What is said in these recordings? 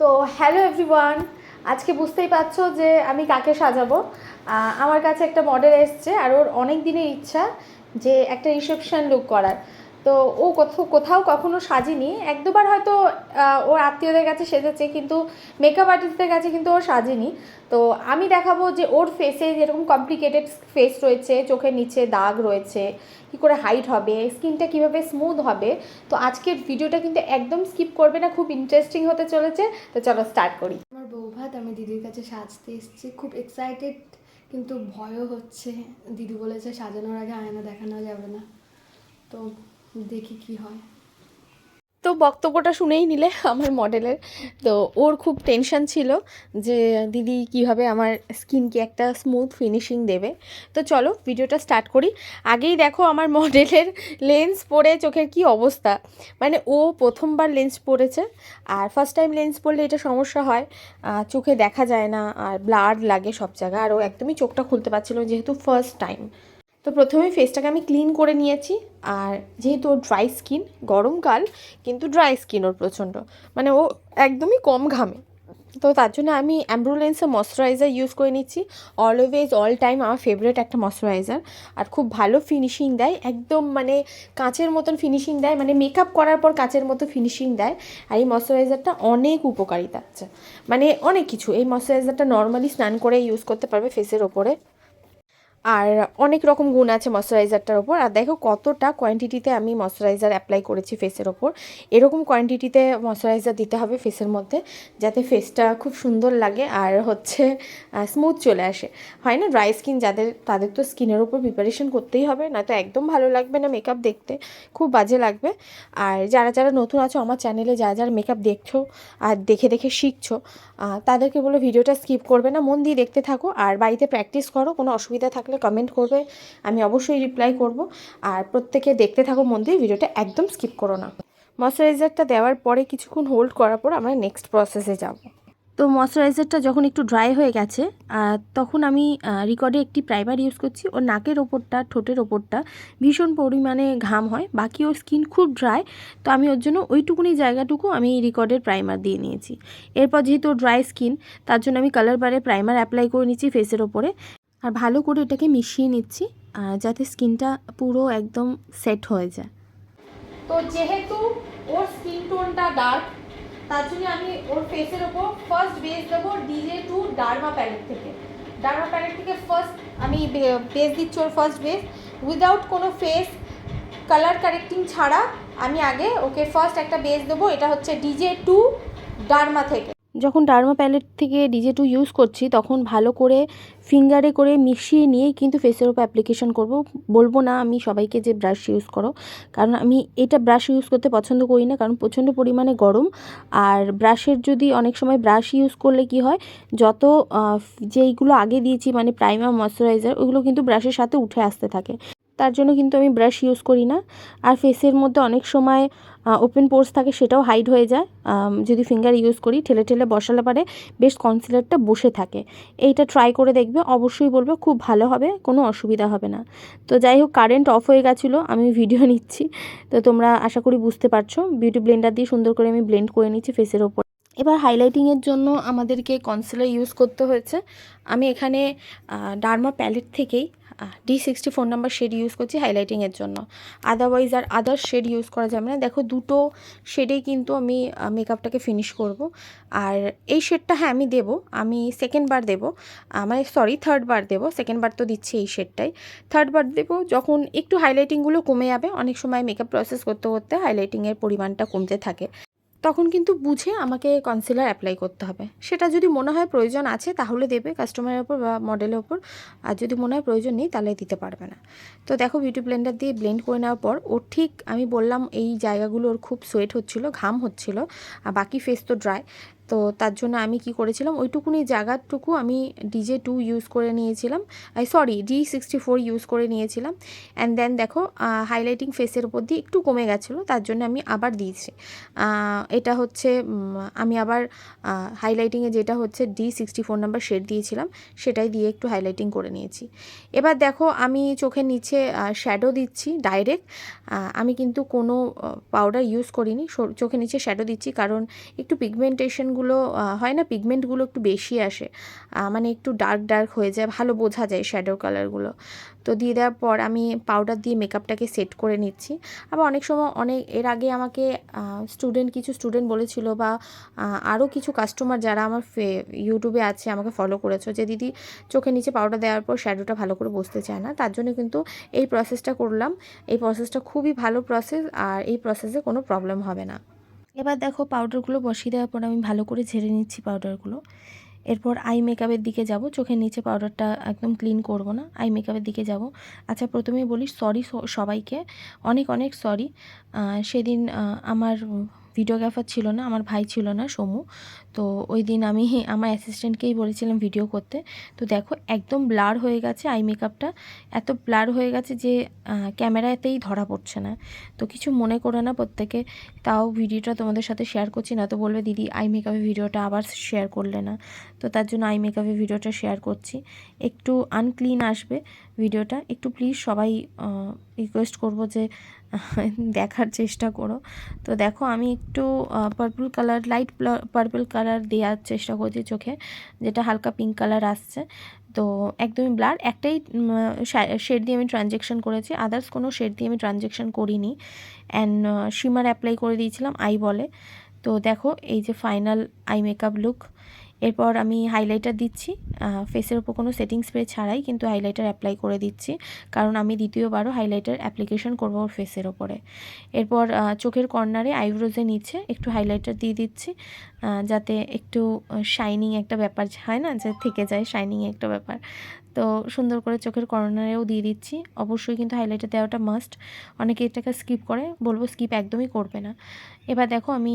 তো hello everyone আজকে বুঝতেই পারছ যে আমি কাকে সাজাবো। আমার কাছে একটা মডেল এসছে আর ওর অনেক দিনের ইচ্ছা যে একটা রিসেপশান লুক করার। তো ও কোথাও কোথাও কখনো সাজেনি। এক দুবার হয়তো ওর আত্মীয়দের কাছে সেজেছে, কিন্তু মেকআপ আর্টিস্টদের কাছে কিন্তু ও সাজেনি। তো আমি দেখাবো যে ওর ফেসে যেরকম কমপ্লিকেটেড ফেস রয়েছে, চোখের নিচে দাগ রয়েছে, কী করে হাইট হবে স্কিনটা কীভাবে স্মুথ হবে। তো আজকের ভিডিওটা কিন্তু একদম স্কিপ করবে না, খুব ইন্টারেস্টিং হতে চলেছে। তো চলো স্টার্ট করি। আমার বৌভাত, আমি দিদির কাছে সাজতে এসেছি। খুব এক্সাইটেড কিন্তু ভয়ও হচ্ছে। দিদি বলেছে সাজানোর আগে আয়না দেখানো যাবে না। তো দেখি কি হয়। তো বক্তব্যটা শুনেই নিলে আমার মডেলের। তো ওর খুব টেনশন ছিল যে, দিদি, কীভাবে আমার স্কিনকে একটা স্মুথ ফিনিশিং দেবে? তো চলো ভিডিওটা স্টার্ট করি। আগেই দেখো আমার মডেলের লেন্স পরে চোখের কি অবস্থা। মানে ও প্রথমবার লেন্স পরেছে, আর ফার্স্ট টাইম লেন্স পরলে এটা সমস্যা হয়। চোখে দেখা যায় না, আর ব্লাড লাগে সব জায়গায়। আর ও একদমই চোখটা খুলতে পারছিল যেহেতু ফার্স্ট টাইম তো প্রথমে ফেসটাকে আমি ক্লিন করে নিয়েছি। আর যেহেতু ওর ড্রাই স্কিন গরমকাল, কিন্তু ড্রাই স্কিন ওর প্রচণ্ড। মানে ও একদমই কম ঘামে। তো তার জন্য আমি অ্যাম্ব্রুলেন্সের ময়শ্চারাইজার ইউজ করে নিচ্ছি। অলওয়েজ অল টাইম আমার ফেভারিট একটা ময়শ্চারাইজার আর খুব ভালো ফিনিশিং দেয়। একদম মানে কাঁচের মতন ফিনিশিং দেয়। মানে মেকআপ করার পর কাঁচের মতো ফিনিশিং দেয়। আর এই ময়শ্চারাইজারটা অনেক উপকারিতা আছে। মানে অনেক কিছু। এই ময়শ্চারাইজারটা নর্মালি স্নান করে ইউজ করতে পারবে ফেসের ওপরে। আর অনেক রকম গুণ আছে ময়শ্চারাইজারটার ওপর আর দেখো কতটা কোয়ান্টিটিতে আমি ময়শ্চারাইজার অ্যাপ্লাই করেছি ফেসের ওপর এরকম কোয়ান্টিটিতে ময়শ্চারাইজার দিতে হবে ফেসের মধ্যে, যাতে ফেসটা খুব সুন্দর লাগে আর হচ্ছে স্মুথ চলে আসে। হয় না? ড্রাই স্কিন যাদের, তাদের তো স্কিনের ওপর প্রিপারেশন করতেই হবে, নয়তো একদম ভালো লাগবে না মেকআপ দেখতে। খুব বাজে লাগবে। আর যারা যারা নতুন আছো আমার চ্যানেলে যারা যারা মেকআপ দেখছ আর দেখে দেখে শিখছো তাদেরকে বলে ভিডিওটা স্কিপ করবে না। মন দিয়ে দেখতে থাকো আর বাড়িতে প্র্যাকটিস করো, কোনো অসুবিধা থাকলে কমেন্ট করবে, আমি অবশ্যই রিপ্লাই করব। আর প্রত্যেকে দেখতে থাকো মন দিয়ে ভিডিওটা একদম স্কিপ করো না। ময়শ্চারাইজারটা দেওয়ার পরে কিছুক্ষণ হোল্ড করার পর আমরা নেক্সট প্রসেসে যাব। তো ময়শ্চারাইজারটা যখন একটু ড্রাই হয়ে গেছে তখন আমি রিকর্ডে একটি প্রাইমার ইউজ করছি। ওর নাকের ওপরটা, ঠোঁটের ওপরটা ভীষণ পরিমাণে ঘাম হয়। বাকি ওর স্কিন খুব ড্রাই তো আমি ওর জন্য ওইটুকুনি জায়গাটুকু আমি রিকর্ডের প্রাইমার দিয়ে নিয়েছি। এরপর যেহেতু ড্রাই স্কিন তার জন্য আমি কালার বারে প্রাইমার অ্যাপ্লাই করে নিচ্ছি ফেসের ওপরে। আর ভালো করে এটাকে মিশিয়ে নিচ্ছি যাতে স্কিনটা পুরো একদম সেট হয়ে যায়। তো যেহেতু ওর স্কিন টোনটা ডার্ক, তার জন্য আমি ওর ফেসের ওপর ফার্স্ট বেস দেবো ডিজে টু ডার্মা প্যালেট থেকে। ডার্মা প্যালেট থেকে ফার্স্ট আমি বেস দিচ্ছি ওর ফার্স্ট বেস উইদাউট কোনো ফেস কালার কারেক্টিং ছাড়া আমি আগে ওকে ফার্স্ট একটা বেস দেবো, এটা হচ্ছে ডিজে টু ডার্মা থেকে। যখন ডার্মা প্যালেট থেকে ডিজে টু ইউজ করছি, তখন ভালো করে ফিঙ্গারে করে মিশিয়ে নিয়েই কিন্তু ফেসের ওপর অ্যাপ্লিকেশন করব। বলব না আমি সবাইকে যে ব্রাশ ইউজ করো, কারণ আমি এটা ব্রাশ ইউজ করতে পছন্দ করি না, কারণ প্রচণ্ড পরিমাণে গরম। আর ব্রাশের যদি অনেক সময় ব্রাশ ইউজ করলে কি হয়, যত যেইগুলো আগে দিয়েছি মানে প্রাইমার ময়শ্চারাইজার ওগুলো কিন্তু ব্রাশের সাথে উঠে আসতে থাকে। তার জন্য কিন্তু আমি ব্রাশ ইউজ করি না। আর ফেসের মধ্যে অনেক সময় ওপেন পোর্স থাকে সেটাও হাইড হয়ে যায়। যদি ফিঙ্গার ইউজ করি, ঠেলে ঠেলে বসালে পারে, বেশ কনসিলারটা বসে থাকে। এইটা ট্রাই করে দেখবে, অবশ্যই বলবে খুব ভালো হবে, কোনো অসুবিধা হবে না। তো যাই হোক কারেন্ট অফ হয়ে গেছিল, আমি ভিডিও নিচ্ছি। তো তোমরা আশা করি বুঝতে পারছ বিউটি ব্লেন্ডার দিয়ে সুন্দর করে আমি ব্লেন্ড করে নিচ্ছি ফেসের ওপর। এবার হাইলাইটিংয়ের জন্য আমাদেরকে কনসিলার ইউজ করতে হয়েছে। আমি এখানে ডার্মা প্যালেট থেকেই D sixty four number shade use করছি হাইলাইটিংয়ের জন্য। আদারওয়াইজ আর আদার শেড ইউজ করা যাবে না। দেখো দুটো শেডেই কিন্তু আমি মেকআপটাকে ফিনিশ করব। আর এই শেডটা হ্যাঁ আমি দেবো। আমি সেকেন্ড বার দেবো। মানে সরি থার্ড বার দেবো। সেকেন্ড বার তো দিচ্ছি এই শেডটাই থার্ড বার দেবো যখন একটু হাইলাইটিংগুলো কমে যাবে। অনেক সময় মেকআপ প্রসেস করতে করতে হাইলাইটিংয়ের পরিমাণটা কমতে থাকে। তখন কিন্তু বুঝে আমাকে কনসিলার অ্যাপ্লাই করতে হবে। সেটা যদি মনে হয় প্রয়োজন আছে, তাহলে দেবে কাস্টমারের ওপর বা মডেলের ওপর। আর যদি মনে হয় প্রয়োজন নেই, তাহলে দিতে পারবে না। তো দেখো বিউটি ব্লেন্ডার দিয়ে ব্লেন্ড করে নেওয়ার পর, ওর ঠিক আমি বললাম এই জায়গাগুলো ওর খুব সোয়েট হচ্ছিল, ঘাম হচ্ছিল, আর বাকি ফেস তো ড্রাই তো তার জন্য আমি কি করেছিলাম? ওইটুকুনি জায়গাটুকু আমি ডিজে টু ইউজ করে নিয়েছিলাম। Sorry D sixty four use করে নিয়েছিলাম। অ্যান্ড দেন দেখো হাইলাইটিং ফেসের উপর দিয়ে একটু কমে গেছিল, তার জন্য আমি আবার দিয়েছি। এটা হচ্ছে আমি আবার হাইলাইটিংয়ে যেটা হচ্ছে D sixty four number shade দিয়েছিলাম, সেটাই দিয়ে একটু হাইলাইটিং করে নিয়েছি। এবার দেখো, আমি চোখের নিচে শ্যাডো দিচ্ছি ডাইরেক্ট আমি কিন্তু কোনো পাউডার ইউজ করিনি চোখের নিচে শ্যাডো দিচ্ছি, কারণ একটু পিগমেন্টেশনগুলো স্টোনগুলো হয় না পিগমেন্টগুলো একটু বেশি আসে মানে একটু ডার্ক ডার্ক হয়ে যায়, ভালো বোঝা যায় শ্যাডো কালারগুলো তো দিয়ে দেওয়ার পর আমি পাউডার দিয়ে মেকআপটাকে সেট করে নিচ্ছি। আবার অনেক সময় অনেক, এর আগে আমাকে স্টুডেন্ট কিছু স্টুডেন্ট বলেছিল বা আরও কিছু কাস্টমার যারা আমার ইউটিউবে আছে, আমাকে ফলো করেছ যে, দিদি, চোখের নিচে পাউডার দেওয়ার পর শ্যাডোটা ভালো করে বসতে চায় না। তার জন্য কিন্তু এই প্রসেসটা করলাম। এই প্রসেসটা খুবই ভালো প্রসেস আর এই প্রসেসে কোনো প্রবলেম হবে না। এবার দেখো পাউডারগুলো বসিয়ে দেওয়ার পর আমি ভালো করে ঝেড়ে নিচ্ছি পাউডারগুলো এরপর আই মেকআপের দিকে যাব, চোখের নিচে পাউডারটা একদম ক্লিন করব না আই মেকআপের দিকে যাব। আচ্ছা প্রথমেই বলি সরি সবাইকে, অনেক অনেক সরি সেদিন আমার ভিডিওগ্রাফার ছিল না আমার ভাই ছিল না সমু। তো ওই দিন আমি আমার অ্যাসিস্ট্যান্টকেই বলেছিলাম ভিডিও করতে। তো দেখো, একদম ব্লার হয়ে গেছে আই মেকআপটা এত ব্লার হয়ে গেছে যে ক্যামেরাতেই ধরা পড়ছে না। তো কিছু মনে করে না প্রত্যেকে, তাও ভিডিওটা তোমাদের সাথে শেয়ার করছি না তো বলবে, দিদি আই মেকআপের ভিডিওটা আবার শেয়ার করলে না। তো তার জন্য আই মেকআপের ভিডিওটা শেয়ার করছি। একটু আনক্লিন আসবে ভিডিওটা একটু প্লিজ সবাই রিকোয়েস্ট করব যে দেখার চেষ্টা করো। তো দেখো, আমি একটু purple colour light purple colour দেওয়ার চেষ্টা করছি চোখে, যেটা হালকা পিঙ্ক কালার আসছে। তো একদমই ব্লার একটাই শেড দিয়ে আমি ট্রানজ্যাকশন করেছি আদার্স কোনো শেড দিয়ে আমি ট্রানজ্যাকশন করিনি। অ্যান্ড শিমার অ্যাপ্লাই করে দিয়েছিলাম আই বলে তো দেখো, এই যে ফাইনাল আই মেকআপ লুক এরপর আমি হাইলাইটার দিচ্ছি। ফেসের ওপর কোনো সেটিং স্প্রে ছাড়াই কিন্তু হাইলাইটার অ্যাপ্লাই করে দিচ্ছি। কারণ আমি দ্বিতীয়বারও হাইলাইটার অ্যাপ্লিকেশন করব ওর ফেসের ওপরে এরপর চোখের কর্নারে আইব্রোজের নিচে একটু হাইলাইটার দিয়ে দিচ্ছি। যাতে একটু শাইনিং একটা ব্যাপার হয় না, যে থেকে যায় শাইনিং একটা ব্যাপার। তো সুন্দর করে চোখের কর্নারেও দিয়ে দিচ্ছি। অবশ্যই কিন্তু হাইলাইটার দেওয়াটা মাস্ট অনেকে এটাকে স্কিপ করে, বলব স্কিপ একদমই করবে না। এবার দেখো আমি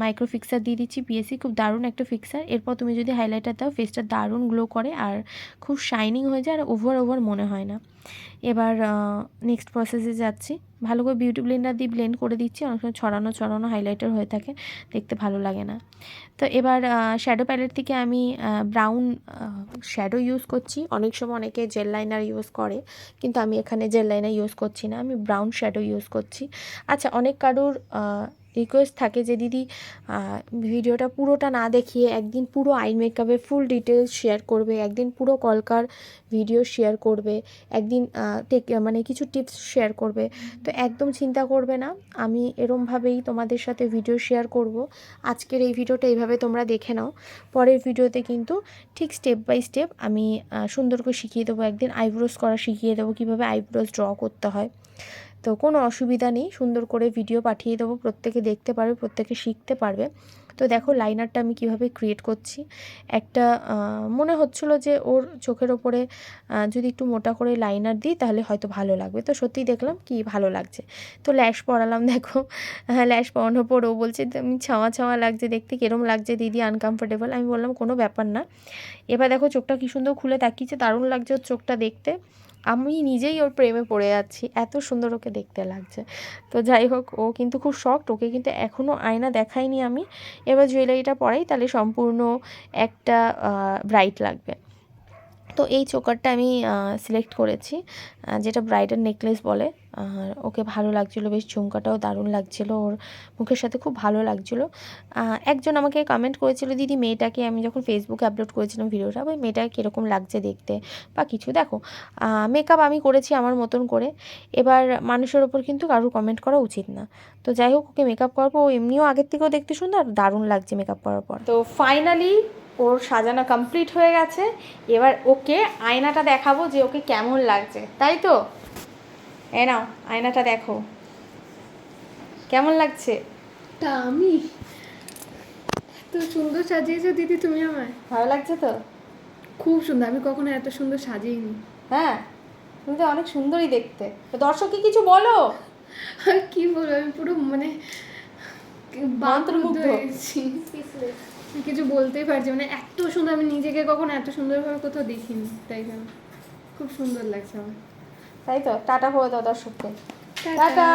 মাইক্রো ফিক্সার দিয়ে দিচ্ছি পিএসসি খুব দারুণ একটা ফিক্সার এরপর তুমি যদি হাইলাইটার দাও ফেসটা দারুণ গ্লো করে আর খুব শাইনিং হয়ে যায় আর ওভার ওভার মনে হয় না। এবার নেক্সট প্রসেসে যাচ্ছি। ভালো করে বিউটি ব্লেন্ডার দিয়ে ব্লেন্ড করে দিচ্ছি। অনেক সময় ছড়ানো ছড়ানো হাইলাইটার হয়ে থাকে। দেখতে ভালো লাগে না। তো এবার শ্যাডো প্যালেট থেকে আমি ব্রাউন শ্যাডো ইউজ করছি। অনেক সময় অনেকে জেল লাইনার ইউজ করে, কিন্তু আমি এখানে জেল লাইনার ইউজ করছি না। আমি ব্রাউন শ্যাডো ইউজ করছি। আচ্ছা অনেক কারুর রিকোয়েস্ট থাকে যে, দিদি ভিডিওটা পুরোটা না দেখিয়ে একদিন পুরো আই মেকআপের ফুল ডিটেলস শেয়ার করবে, একদিন পুরো কলকার ভিডিও শেয়ার করবে, একদিন টেক- মানে কিছু টিপস শেয়ার করবে। তো একদম চিন্তা করবে না, আমি এরমভাবেই তোমাদের সাথে ভিডিও শেয়ার করব। আজকের এই ভিডিওটা এইভাবে তোমরা দেখে নাও। পরের ভিডিওতে কিন্তু ঠিক স্টেপ বাই স্টেপ আমি সুন্দর করে শিখিয়ে দেবো। একদিন আইব্রোজ করা শিখিয়ে দেবো, কীভাবে আইব্রোজ ড্র করতে হয়। তো কোনো অসুবিধা নেই। সুন্দর করে ভিডিও পাঠিয়ে দেবো। প্রত্যেকে দেখতে পারবে, প্রত্যেকে শিখতে পারবে। তো দেখো লাইনারটা আমি কীভাবে ক্রিয়েট করছি। একটা মনে হচ্ছিল যে ওর চোখের ওপরে যদি একটু মোটা করে লাইনার দিই, তাহলে হয়তো ভালো লাগবে। তো সত্যিই দেখলাম কি ভালো লাগছে। তো ল্যাশ পরালাম, দেখো। ল্যাশ পরানোর পর ও বলছে আমি ছাওয়া ছাওয়া লাগছে দেখতে, কিরম লাগছে দিদি আনকমফোর্টেবল আমি বললাম, কোনো ব্যাপার না। এবার দেখো চোখটা কি সুন্দর খুলে তাকিয়েছে, দারুণ লাগছে ওর চোখটা দেখতে। আমি নিজেই ওর প্রেমে পড়ে যাচ্ছি। এত সুন্দর ওকে দেখতে লাগছে। তো যাই হোক, ও কিন্তু খুব শখ ওকে কিন্তু এখনও আয়না দেখাইনি আমি। এবার জুয়েলারিটা পরাই তাহলে সম্পূর্ণ একটা ব্রাইট লাগবে। তো এই চোকারটা আমি সিলেক্ট করেছি যেটা ব্রাইডাল নেকলেস বলে। আর ওকে ভালো লাগছিল, বেশ ঝুমকাটাও দারুণ লাগছিল, ওর মুখের সাথে খুব ভালো লাগছিল। একজন আমাকে কমেন্ট করেছিল, দিদি, মেয়েটাকে আমি যখন ফেসবুকে আপলোড করেছিলাম ভিডিওটা, ওই মেয়েটাকে কীরকম লাগছে দেখতে? বা কিছু, দেখো মেকআপ আমি করেছি আমার মতন করে। এবার মানুষের ওপর কিন্তু কারোর কমেন্ট করা উচিত না। তো যাই হোক, ওকে মেকআপ করার পর, ও এমনিও আগের থেকেও দেখতে সুন্দর দারুণ লাগছে মেকআপ করার পর। তো ফাইনালি ওর সাজানো কমপ্লিট হয়ে গেছে। এবার ওকে আয়নাটা দেখাবো যে ওকে কেমন লাগছে। তাই তো? এ নাও আয়নাটা দেখো। কেমন লাগছে? তা আমি তো সুন্দর সাজিয়েছো দিদি তুমি আমায়। ভালো লাগছে তো? খুব সুন্দর আমি কখনো এত সুন্দর সাজিয়েনি হ্যাঁ তুমি তো অনেক সুন্দরই দেখতে। তো দর্শককে কিছু বলো। আর কি বলব আমি পুরো মানে মন্ত্রমুগ্ধ। বাকরুদ্ধ হয়ে গেছি। কিছু বলতেই পারছি মানে এত সুন্দর আমি নিজেকে কখনো এত সুন্দরভাবে কোথাও দেখিনি তাই জন্য। খুব সুন্দর লাগছে আমার। তাই তো? টাটা করে দাও দর্শককে। টাটা।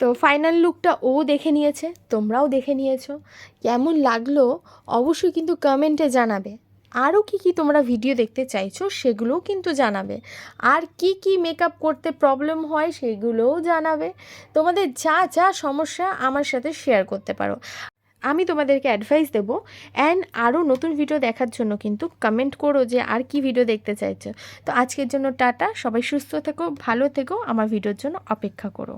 তো ফাইনাল লুকটা ও দেখে নিয়েছে তোমরাও দেখে নিয়েছো। কেমন লাগল অবশ্যই কিন্তু কমেন্টে জানাবে। আরও কি কি তোমরা ভিডিও দেখতে চাইছো সেগুলোও কিন্তু জানাবে। আর কি কি মেকআপ করতে প্রবলেম হয় সেগুলোও জানাবে। তোমাদের যা যা সমস্যা আমার সাথে শেয়ার করতে পারো। আমি তোমাদেরকে অ্যাডভাইস দেবো। অ্যান্ড আরও নতুন ভিডিও দেখার জন্য কিন্তু কমেন্ট করো যে আর কি ভিডিও দেখতে চাইছো। তো আজকের জন্য টাটা, সবাই সুস্থ থেকো, ভালো থেকো, আমার ভিডিওর জন্য অপেক্ষা করো।